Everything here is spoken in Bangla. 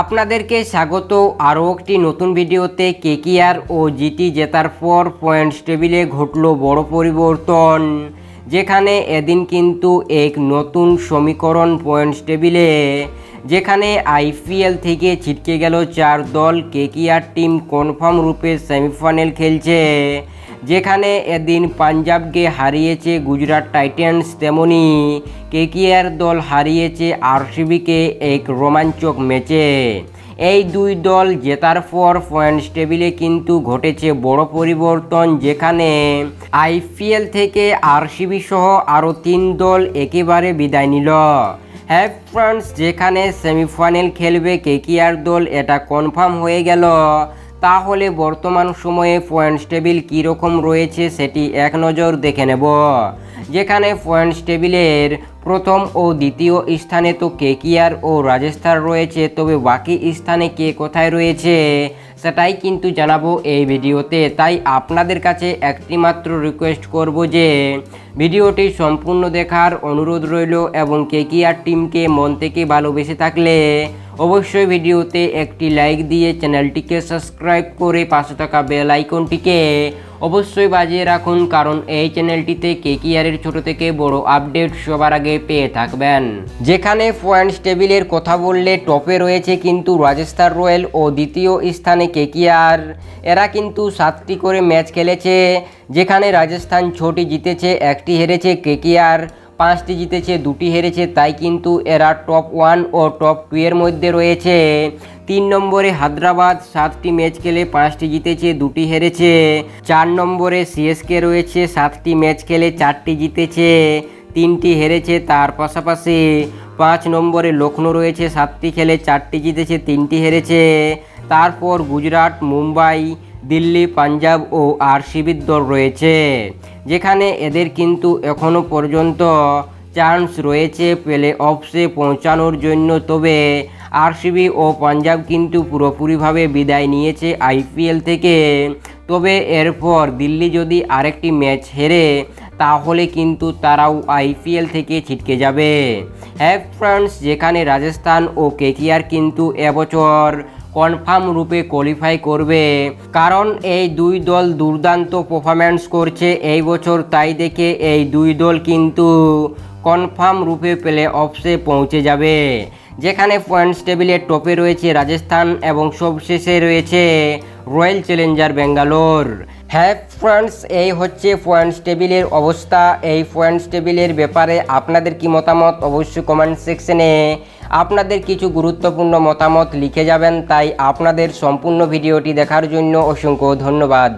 আপনাদেরকে স্বাগত। আরও একটি নতুন ভিডিওতে কেকিআর ও জিটি জেতার পর পয়েন্টস টেবিলে ঘটল বড় পরিবর্তন। যেখানে এদিন কিন্তু এক নতুন সমীকরণ পয়েন্টস টেবিলে, যেখানে আইপিএল থেকে ছিটকে গেল চার দল কেকিআর টিম কনফার্ম রূপে সেমিফাইনাল খেলছে, যেখানে এদিন পাঞ্জাবকে হারিয়েছে গুজরাট টাইটান্স তেমনি, কেকিআর দল হারিয়েছে আরসিবিকে এক রোমাঞ্চক ম্যাচে। এই দুই দল জেতার পর পয়েন্টস টেবিলে কিন্তু ঘটেছে বড় পরিবর্তন যেখানে আইপিএল থেকে আরসিবি সহ আরও তিন দল একেবারে বিদায় নিল। হ্যাঁ ফ্রান্স, যেখানে সেমিফাইনাল খেলবে কেকিআর দল এটা কনফার্ম হয়ে গেল। তাহলে বর্তমান সময়ে পয়েন্টস টেবিল কীরকম রয়েছে সেটি এক নজর দেখে নেব। যেখানে পয়েন্টস টেবিলের প্রথম ও দ্বিতীয় স্থানে তো কেকিআর ও রাজস্থান রয়েছে, তবে বাকি স্থানে কে কোথায় রয়েছে? সেটাই কিন্তু জানাব এই ভিডিওতে। তাই আপনাদের কাছে একটি মাত্র রিকোয়েস্ট করব যে, ভিডিওটি সম্পূর্ণ দেখার অনুরোধ রইল এবং কেকিআর টিমকে মন থেকে ভালোবেসে থাকলে, অবশ্যই ভিডিওতে একটি লাইক দিয়ে চ্যানেলটিকে সাবস্ক্রাইব করে পাশে থাকা বেল আইকনটিকে অবশ্যই বাজিয়ে রাখুন, কারণ এই চ্যানেলটিতে কেকিআরের ছোট থেকে বড় আপডেট সবার আগে পেয়ে থাকবেন। যেখানে পয়েন্টস টেবিলের কথা বললে টপে রয়েছে কিন্তু রাজস্থান রয়্যাল ও দ্বিতীয় স্থানে কেকিআর। এরা কিন্তু সাতটি করে ম্যাচ খেলেছে, যেখানে রাজস্থান ছটি জিতেছে, একটি হেরেছে কেকিআর, পাঁচটি জিতেছে, দুটি হেরেছে, তাই কিন্তু এরা টপ ওয়ান ও টপ টু এর মধ্যে রয়েছে। তিন নম্বরে হায়দ্রাবাদ, সাতটি ম্যাচ খেলে পাঁচটি জিতেছে, দুটি হেরেছে। চার নম্বরে সিএসকে রয়েছে, সাতটি ম্যাচ খেলে চারটি জিতেছে, তিনটি হেরেছে, তার পাশাপাশি পাঁচ নম্বরে লখনৌ রয়েছে, সাতটি খেলে চারটি জিতেছে, তিনটি হেরেছে। তারপর গুজরাট, মুম্বাই, দিল্লি, পাঞ্জাব ও আরসিবির দল রয়েছে। যেখানে এদের কিন্তু এখনও পর্যন্ত চান্স রয়েছে প্লে অফসে পৌঁছানোর জন্য। তবে আরসিবি ও পাঞ্জাব কিন্তু পুরোপুরিভাবে বিদায় নিয়েছে আইপিএল থেকে। তবে এরপর দিল্লি যদি আরেকটি ম্যাচ হেরে, তাহলে কিন্তু তারাও আইপিএল থেকে ছিটকে যাবে। হ্যাঁ ফ্রান্স যেখানে রাজস্থান ও কেকিআর কিন্তু এবছর কনফার্ম রূপে কোয়ালিফাই করবে। কারণ এই দুই দল দুর্দান্ত পারফরম্যান্স করছে এই বছর, তাই দেখে এই দুই দল কিন্তু কনফার্ম রূপে প্লে অফসে পৌঁছে যাবে। যেখানে পয়েন্টস টেবিলের টপে রয়েছে রাজস্থান এবং সবশেষে রয়েছে রয়্যাল চ্যালেঞ্জার ব্যাঙ্গালোর। হ্যাঁ ফ্রেন্ডস, এই হচ্ছে পয়েন্টস টেবিলের অবস্থা। এই পয়েন্টস টেবিলের ব্যাপারে আপনাদের কি মতামত অবশ্যই কমেন্ট সেকশনে আপনাদের কিছু গুরুত্বপূর্ণ মতামত লিখে যাবেন, তাই আপনাদের সম্পূর্ণ ভিডিওটি দেখার জন্য অসংখ্য ধন্যবাদ।